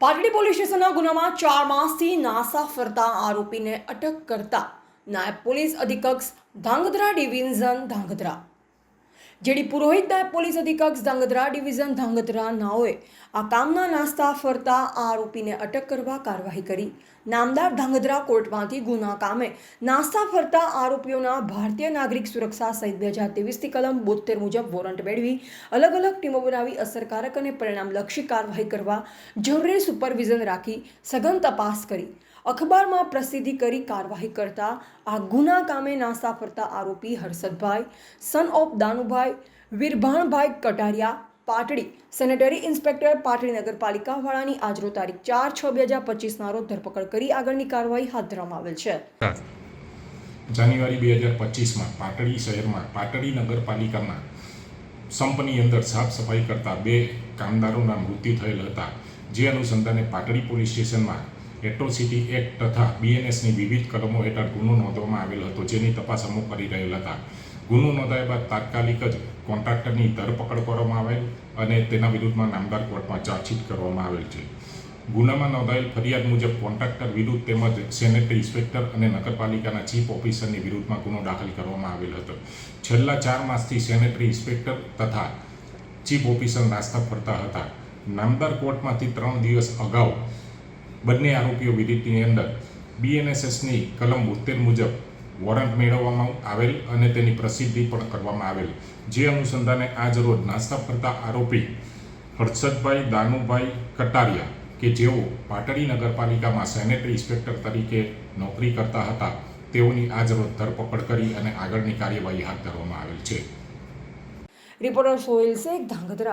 Patdi police સ્ટેશનના ગુનામાં ચાર માસથી નાસા ફરતા આરોપીને અટક કરતા નાયબ પોલીસ અધિકક્ષ ધાંગધ્રા ડિવિઝન ધાંગધ્રા. જેડી પુરોહિત નાયબ પોલીસ અધિક્ષક ધાંગધ્રા ડિવિઝન ધાંગધ્રા નાઓએ આ કામના નાસ્તા ફરતા આ આરોપીને અટક કરવા કાર્યવાહી કરી. નામદાર ધાંગધ્રા કોર્ટમાંથી ગુના કામે નાસ્તા ફરતા આરોપીઓના ભારતીય નાગરિક સુરક્ષા સહિત બે હજાર ત્રેવીસથી કલમ બોતેર મુજબ વોરંટ મેળવી, અલગ અલગ ટીમો બનાવી અસરકારક અને પરિણામલક્ષી કાર્યવાહી કરવા જરૂરી સુપરવિઝન રાખી, સઘન તપાસ કરી. અખબારમાં પ્રસિદ્ધિ કરી કાર્યવાહી કરતા આ ગુના કામે નાસા ફરતા આરોપી Harshadbhai son of Danubhai, Virbhanbhai Katariya, Patdi sanitary inspector Patdi નગરપાલિકા વાળાની આજરો તારીખ ચાર છ બે હજાર પચીસના રોજ ધરપકડ કરી આગળની કાર્યવાહી હાથ ધરવામાં આવેલ છે. જાન્યુઆરી બે હજાર પચીસમાં પાટડી શહેરમાં, પાટડી નગરપાલિકામાં સંપની અંદર સાફ સફાઈ કરતા બે કામદારોના મૃત્યુ થયેલ હતા. જે અનુસંધાને પાટડી પોલીસ સ્ટેશનમાં એટ્રોસિટી એક્ટ તથા બીએનએસની વિવિધ કલમો હેઠળ ગુનો નોંધવામાં આવેલ હતો, જેની તપાસ અમુક કરી રહેલ હતા. ગુનો નોંધાયા બાદ તાત્કાલિક જ કોન્ટ્રાક્ટરની ધરપકડ કરવામાં આવેલ અને તેના વિરુદ્ધમાં નામદાર કોર્ટમાં ચાર્જશીટ કરવામાં આવેલ છે. ગુનામાં નોંધાયેલ ફરિયાદ મુજબ કોન્ટ્રાક્ટર વિરુદ્ધ તેમજ સેનેટરી ઇન્સ્પેક્ટર અને નગરપાલિકાના ચીફ ઓફિસરની વિરુદ્ધમાં ગુનો દાખલ કરવામાં આવેલ હતો. છેલ્લા ચાર માસથી સેનેટરી ઇન્સ્પેક્ટર તથા ચીફ ઓફિસર નાસ્તા ફરતા હતા. નામદાર કોર્ટમાંથી ત્રણ દિવસ અગાઉ બંને આરોપીઓ વિરુદ્ધની અંદર બીએનએસએસની કલમ બોતેર મુજબ વોરંટ મેળવવામાં આવેલ અને તેની પ્રસિદ્ધિ પણ કરવામાં આવેલ. જે અનુસંધાને આજ રોજ નાસ્તા ફરતા આરોપી હર્ષદભાઈ દાનુભાઈ કટારિયા કે જેઓ પાટડી નગરપાલિકામાં સેનેટરી ઇન્સ્પેક્ટર તરીકે નોકરી કરતા હતા, તેઓની આજ રોજ ધરપકડ કરી અને આગળની કાર્યવાહી હાથ ધરવામાં આવેલ છે. રિપોર્ટર સોહેલ શેખ, ધાંગધ્રા.